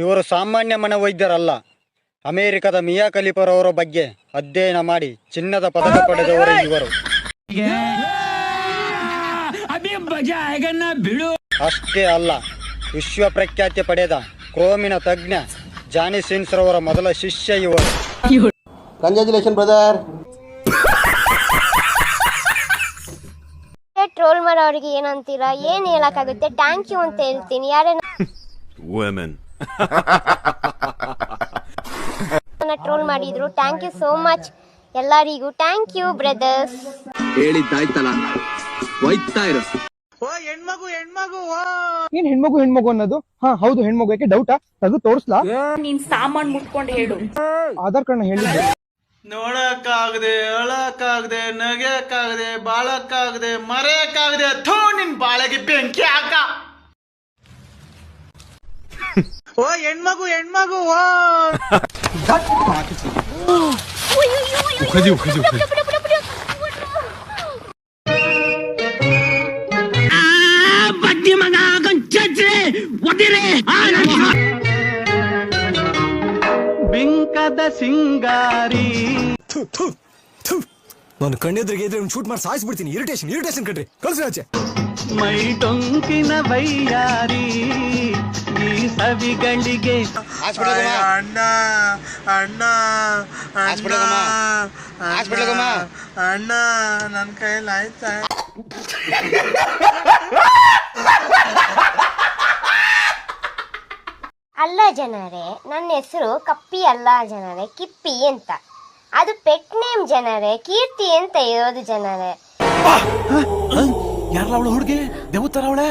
ಇವರು ಸಾಮಾನ್ಯ ಮನವೈದ್ಯರಲ್ಲ. ಅಮೆರಿಕದ ಮಿಯಾ ಕಲಿಪರವರ ಬಗ್ಗೆ ಅಧ್ಯಯನ ಮಾಡಿ ಚಿನ್ನದ ಪದಕ ಪಡೆದವರು ಇವರು. ಅಷ್ಟೇ ಅಲ್ಲ ವಿಶ್ವ ಪ್ರಖ್ಯಾತಿ ಪಡೆದ ಕ್ರೋಮಿನ ತಜ್ಞ ಜಾನಿ ಸಿನ್ಸ್ ರವರ ಮೊದಲ ಶಿಷ್ಯ ಇವರು. ಕಂಗ್ರಾಚುಲೇಷನ್ ಬ್ರದರ್ ಟ್ರೋಲ್ ಮಾಡೋರಿಗೆ ಏನಂತೀರಾ? ಏನ್ ಹೇಳಕ್ಕಾಗುತ್ತೆ? ಥ್ಯಾಂಕ್ ಯು ಅಂತ ಹೇಳ್ತೀನಿ. ಯಾರೇ. ಟ್ರೋಲ್ ಮಾಡಿದ್ರು. ಥ್ಯಾಂಕ್ ಯು ಸೋ ಮಚ್ ಎಲ್ಲರಿಗೂ. ಥ್ಯಾಂಕ್ ಯು ಬ್ರದರ್ಸ್ ಹೇಳಿದ್ದಾಯ್ತಲ್ಲ. ಹೆಣ್ಮಗು ಹೆಣ್ಮಗು ಏನ್ ಹೆಣ್ಮಗು ಹೆಣ್ಮಗು ಅನ್ನೋದು? ಹಾ ಹೌದು ಹೆಣ್ಮಗು. ಯಾಕೆ ಡೌಟಾ ಅದು ತೋರಿಸ್ಲಾ? ನೀನ್ ಸಾಮಾನ್ ಮುಟ್ಕೊಂಡು ಹೇಳು. ಆಧಾರ್ ಕಾರ್ಡ್ ಹೇಳಿದ್ದೆ. ನೋಡಕ್ಕಾಗದೆ ಅಳಕ್ಕಾಗದೆ ನಗೆಯಕ್ಕಾಗದೆ ಬಾಳಕ್ಕಾಗದೆ ಮರೆಯಕ್ಕಾಗದೆ ಥೂ ನಿನ್ ಬಾಳೆಗೆ ಬೆಂಕಿ ಹಾಕ. ಓ ಹೆಣ್ಮಗು ಹೆಣ್ಮಗು ಓ. ಬಿಂಕದ ಸಿಂಗಾರಿ. ನಾನು ಕಣ್ಣೆದ್ರಿಗೆ ಇದ್ರೆ ಶೂಟ್ ಮಾಡಿ ಸಾಯಿಸ್ಬಿಡ್ತೀನಿ. ಇರಿಟೇಷನ್ ಇರಿಟೇಷನ್ ಕಣ್ರಿ. ಕಳ್ಸಿ ಆಚೆ. ಮೈ ಡೊಂಕಿನ ವೈಯಾರಿ. ಈ ಸವಿಗಳಿಗೆ ಅಣ್ಣ ಅಣ್ಣ ಅಣ್ಣ ಅಣ್ಣ ನನ್ನ ಕೈಯಲ್ಲಿ ಆಯ್ತಾ? ಅಲ್ಲ ಜನರೇ ನನ್ನ ಹೆಸರು ಕಪ್ಪಿ ಅಲ್ಲ ಜನರೇ ಕಿಪ್ಪಿ ಅಂತ. ಅದು ಪೆಟ್ ನೇಮ್ ಜನರೇ ಕೀರ್ತಿ ಅಂತ ಇರೋದು ಜನರೇ. ಯಾರಲ್ಲ ಅವಳು ಹುಡುಗಿ? ದೇವತರ ಅವಳೆ?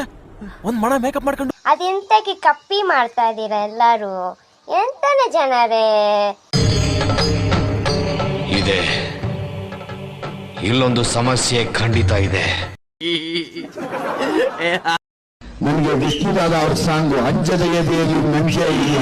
ಒಂದ್ ಮಣ ಮೇಕಪ್ ಮಾಡ್ಕೊಂಡು ಅದೆಂತಕ್ಕೆ ಕಪ್ಪಿ ಮಾಡ್ತಾ ಇದ್ದೀರಾ ಎಲ್ಲರೂ? ಎಂತನೇ ಜನರೇ? ಇದೆ. ಇಲ್ಲೊಂದು ಸಮಸ್ಯೆ ಖಂಡಿತ ಇದೆ. ನನಗೆ ವಿಷ್ಣುದಾದ ಅವ್ರ ಸಾಂಗು ಅಜ್ಜದ ಎದೆಯಲ್ಲಿ ಮನುಷ್ಯ ಇಲ್ಲ